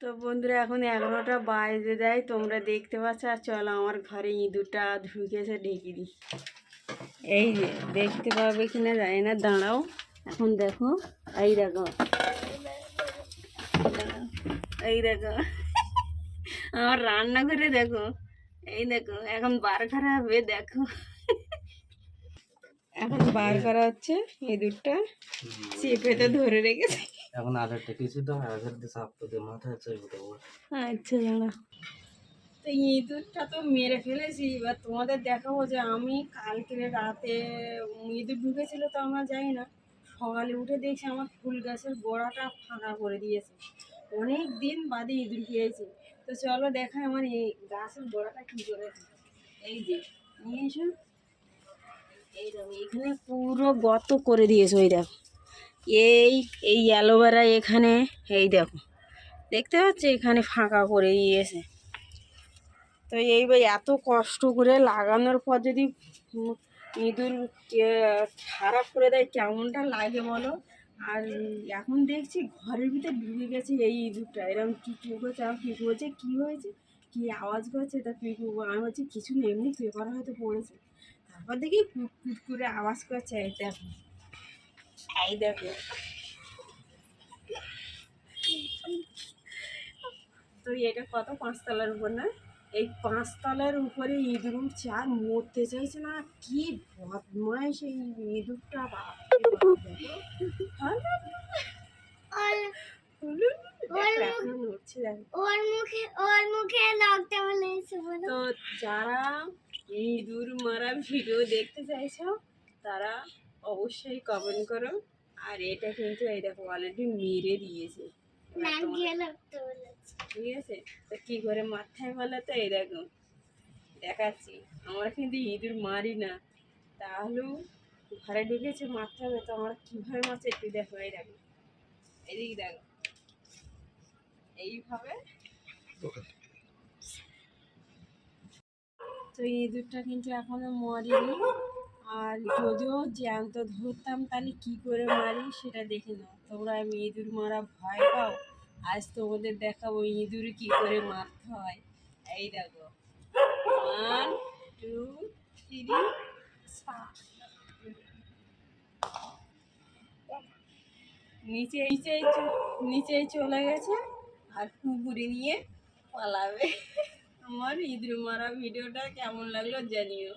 তো বন্ধুরা, এখন এগারোটা বাজে দেয় তোমরা দেখতে পাচ্ছ, আর চলো আমার ঘরে ইঁদুরটা ঢুকেছে, ঢেকে দিই। এই যে, দেখতে পাবে কিনা জানি না, দাঁড়াও। এখন দেখো, এই দেখো। এই দেখো। আমার রান্না করে দেখো। এই দেখো, এখন বার করা হবে, দেখো। এখন বার করা হচ্ছে ইঁদুরটা চেপেতে ধরে রেখেছে। এখন আধারটা কিছু দাও আধার দিয়ে দিয়ে মাথায় চলবে দেবো আচ্ছা দাঁড়া। তো ইঁদুরটা তো মেরে ফেলেছি এবার তোমাদের দেখাবো যে আমি কালকে রাতে ইঁদুর ঢুকেছিল তো আমরা জানি না সকালে উঠে দেখছি আমার ফুল গাছের গোড়াটা ফাঁকা করে দিয়েছে। অনেক দিন বাদে ইঁদুর খেয়েছে। তো চলো দেখাই আমার এই গাছের গোড়াটা কী করেছে এই যে নিয়ে এসো। এখানে পুরো গত করে দিয়েছে ওই দেখো। এই এই অ্যালোভেরা এখানে, এই দেখো। দেখতে পাচ্ছ এখানে ফাঁকা করে দিয়েছে। তো এইবার এত কষ্ট করে লাগানোর পর যদি ইঁদুর খারাপ করে দেয়, কেমনটা লাগে বলো? আর এখন দেখছি ঘরের ভিতরে ঢুকে গেছে এই ইঁদুরটা। এরকম পিকু করছে আর পিকু বলছে কী হয়েছে, কী আওয়াজ করছে তা পিকু আমি বলছি, কিছু না, এমনি পেপার হয়তো পড়েছে। তারপর দেখি কুট করে আওয়াজ করছে এই দেখো এই দেখো। তো এটা কত পাঁচতলার উপর না? এই পাঁচতলার উপরে ইঁদুর উঠছে আর মরতে চাইছে না কি বদমাইশ এই ইঁদুরটা। হ্যাঁ? তো যারা ইঁদুর মারা ভিডিও দেখতে চাইছো তারা অবশ্যই কমেন্ট করো। আর এটা কিন্তু এই দেখো অলরেডি মেরে দিয়েছে। ঠিক আছে? তো কি করে মাথায় বলো তো এই দেখো। দেখাচ্ছি। আমরা কিন্তু ইঁদুর মারি না। তাহলেও ঘরে ঢুকেছে মারতে হবে তো আমরা কীভাবে মারছে একটু দেখো এই দেখো। এদিকে দেখো। এইভাবে তো ইঁদুরটা কিন্তু এখনও মরেনি। আর যদিও জ্যান্ত ধরতাম, তাহলে কি করে মারি সেটা দেখে নাও। তোমরা আমি ইঁদুর মারা ভয় পাও? আজ তোমাদের দেখাবো ইঁদুর কি করে মারতে হয়। এই দেখো। ওয়ান টু থ্রি নিচে নিচে নিচে চলে গেছে আর কুকুরি নিয়ে পালাবে। আমার ইঁদুর মারা ভিডিওটা কেমন লাগল জানিও।